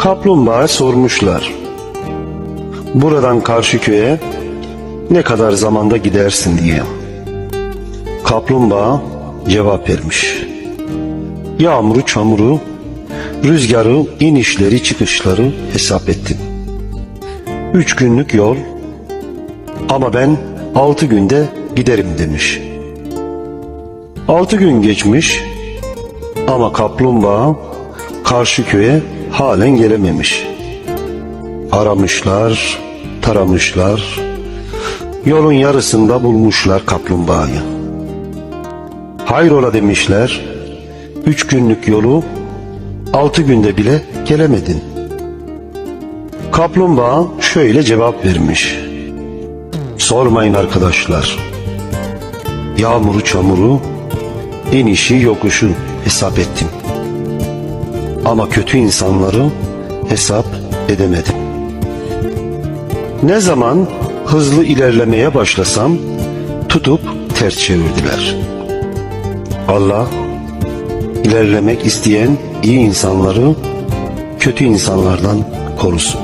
Kaplumbağa sormuşlar. Buradan karşı köye ne kadar zamanda gidersin diye. Kaplumbağa cevap vermiş. Yağmuru, çamuru, rüzgarı, inişleri, çıkışları hesap ettim. Üç günlük yol ama ben altı günde giderim demiş. Altı gün geçmiş ama kaplumbağa karşı köye halen gelememiş. Aramışlar, taramışlar, yolun yarısında bulmuşlar kaplumbağayı. Hayrola demişler, üç günlük yolu altı günde bile gelemedin. Kaplumbağa şöyle cevap vermiş. Sormayın arkadaşlar. Yağmuru çamuru, inişi yokuşu hesap ettim. Ama kötü insanları hesap edemedim. Ne zaman hızlı ilerlemeye başlasam tutup ters çevirdiler. Allah ilerlemek isteyen iyi insanları kötü insanlardan korusun.